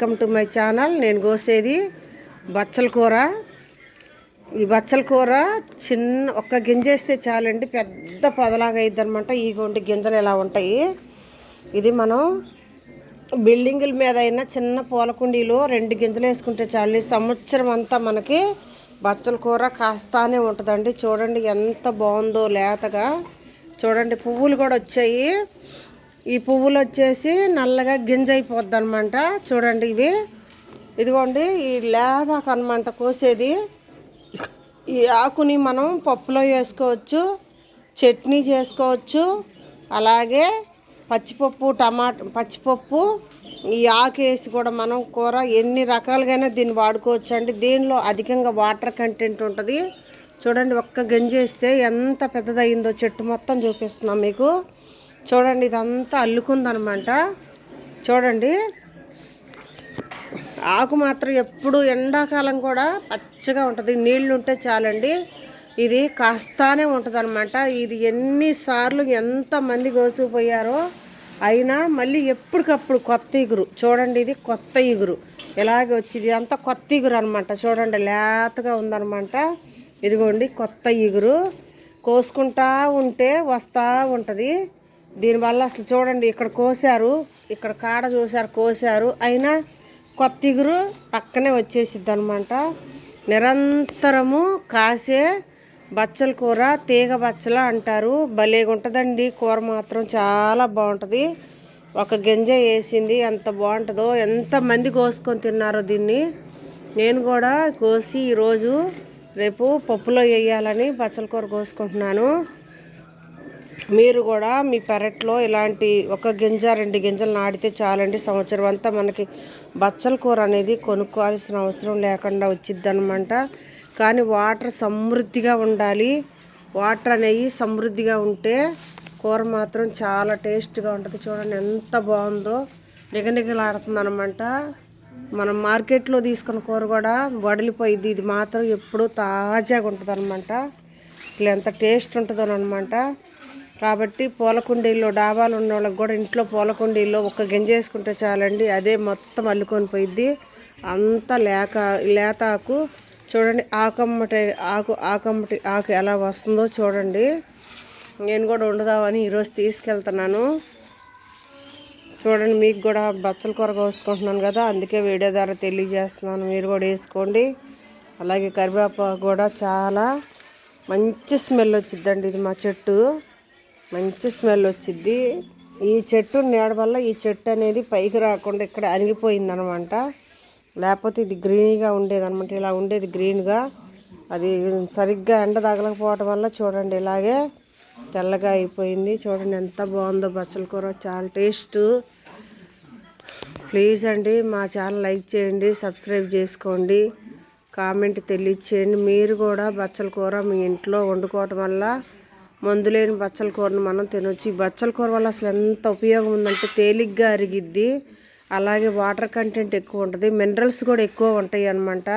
Welcome to my channel నేను కోసేది బచ్చల కూర. ఈ బచ్చల కూర చిన్న ఒక్క గింజేస్తే చాలండి పెద్ద పొదలాగా అయింది అనమాట ఈ గింజలు ఎలా ఉంటాయి? ఇది మనం బిల్డింగుల మీద అయినా చిన్న పూలకుండీలో రెండు గింజలు వేసుకుంటే చాలు. ఈ సంవత్సరం అంతా మనకి బచ్చల కూర కాస్తానే ఉంటుందండి. చూడండి ఎంత బాగుందో లేతగా. చూడండి పువ్వులు కూడా వచ్చాయి. ఈ పువ్వులు వచ్చేసి నల్లగా గింజ అయిపోద్ది అనమాట చూడండి ఇవి. ఇదిగోండి ఈ లేదాకు అనమాట కోసేది. ఈ ఆకుని మనం పప్పులో వేసుకోవచ్చు చట్నీ చేసుకోవచ్చు అలాగే పచ్చిపప్పు టమాటా పచ్చిపప్పు ఈ ఆకు వేసి కూడా మనం కూర ఎన్ని రకాలుగానే దీన్ని వాడుకోవచ్చు అండి దీనిలో అధికంగా వాటర్ కంటెంట్ ఉంటుంది. చూడండి ఒక్క గంజేస్తే ఎంత పెద్దదయ్యిందో చెట్టు మొత్తం చూపిస్తున్నాం మీకు. చూడండి ఇదంతా అల్లుకుందనమాట. చూడండి. ఆకు మాత్రం ఎప్పుడు ఎండాకాలం కూడా పచ్చగా ఉంటుంది. నీళ్ళు ఉంటే చాలండి. ఇది కాస్తానే ఉంటుంది అనమాట ఇది ఎన్నిసార్లు ఎంతమంది కోసుకుపోయారో అయినా మళ్ళీ ఎప్పటికప్పుడు కొత్త ఇగురు. చూడండి ఇది కొత్త ఇగురు. ఇలాగే వచ్చింది అంతా కొత్త ఇగురు అనమాట చూడండి లేతగా ఉందనమాట. ఇదిగోండి కొత్త ఇగురు. కోసుకుంటా ఉంటే వస్తూ ఉంటుంది. దీనివల్ల అసలు చూడండి ఇక్కడ కోసారు ఇక్కడ కాడ చూసారు కోసారు. అయినా కొత్త ఇగురు పక్కనే వచ్చేసిద్ది అనమాట నిరంతరము కాసే బచ్చల కూర తీగ బచ్చల అంటారు. భలేగా ఉంటుందండి కూర మాత్రం చాలా బాగుంటుంది. ఒక గింజ వేసింది ఎంత బాగుంటుందో ఎంతమంది కోసుకొని తిన్నారో దీన్ని. నేను కూడా కోసి ఈరోజు రేపు పప్పులో వేయాలని బచ్చల కూర కోసుకుంటున్నాను. మీరు కూడా మీ పెరట్లో ఇలాంటి ఒక గింజ రెండు గింజలు నాటితే చాలండి. సంవత్సరం అంతా మనకి బచ్చల కూర అనేది కొనుక్కోవాల్సిన అవసరం లేకుండా వచ్చిద్ది అనమాట కానీ వాటర్ సమృద్ధిగా ఉండాలి. వాటర్ అనేవి సమృద్ధిగా ఉంటే కూర మాత్రం చాలా టేస్ట్గా ఉంటుంది. చూడండి ఎంత బాగుందో. నిగనిగలాడుతుంది అనమాట మనం మార్కెట్లో తీసుకున్న కూర కూడా వడిలిపోయింది ఇది మాత్రం ఎప్పుడూ తాజాగా ఉంటుంది అనమాట అసలు ఎంత టేస్ట్ ఉంటుందో అనమాట కాబట్టి పూల కుండీల్లో డాబాలు ఉన్న వాళ్ళకి కూడా ఇంట్లో పూల కుండీల్లో ఒక్క గింజ వేసుకుంటే చాలండి. అదే మొత్తం అల్లుకొని పోయిద్ది. అంత లేక లేతాకు చూడండి ఆకమ్మటి ఆకు ఆకమ్మటి ఆకు ఎలా వస్తుందో చూడండి. నేను కూడా వండుదామని ఈరోజు తీసుకెళ్తున్నాను. చూడండి మీకు కూడా బచ్చల కూర కోసుకుంటున్నాను కదా అందుకే వీడియో ద్వారా తెలియజేస్తున్నాను. మీరు కూడా వేసుకోండి. అలాగే కరివేపాకు కూడా చాలా మంచి స్మెల్ వచ్చిద్దండి ఇది మా చెట్టు. మంచి స్మెల్ వచ్చిద్ది. ఈ చెట్టు నీడ వల్ల ఈ చెట్టు అనేది పైకి రాకుండా ఇక్కడ అణిగిపోయింది అనమాట లేకపోతే ఇది గ్రీన్గా ఉండేది అనమాట ఇలా ఉండేది గ్రీన్గా. అది సరిగ్గా ఎండ తగలకపోవటం వల్ల చూడండి ఇలాగే తెల్లగా అయిపోయింది. చూడండి ఎంత బాగుందో బచ్చల కూర. చాలా టేస్ట్. ప్లీజ్ అండి మా ఛానల్ లైక్ చేయండి సబ్స్క్రైబ్ చేసుకోండి కామెంట్ తెలియచేయండి. మీరు కూడా బచ్చల కూర మీ ఇంట్లో వండుకోవటం వల్ల మందులేని బచ్చల కూరను మనం తినొచ్చు. ఈ బచ్చల కూర వల్ల అసలు ఎంత ఉపయోగం ఉందంటే తేలిగ్గా అరిగిద్ది. అలాగే వాటర్ కంటెంట్ ఎక్కువ ఉంటుంది. మినరల్స్ కూడా ఎక్కువ ఉంటాయి అనమాట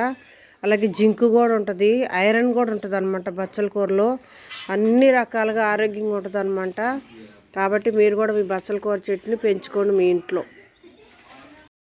అలాగే జింకు కూడా ఉంటుంది. ఐరన్ కూడా ఉంటుంది అనమాట బచ్చల కూరలో. అన్ని రకాలుగా ఆరోగ్యంగా ఉంటుంది అనమాట కాబట్టి మీరు కూడా మీ బచ్చల కూర చెట్టుని పెంచుకోండి మీ ఇంట్లో.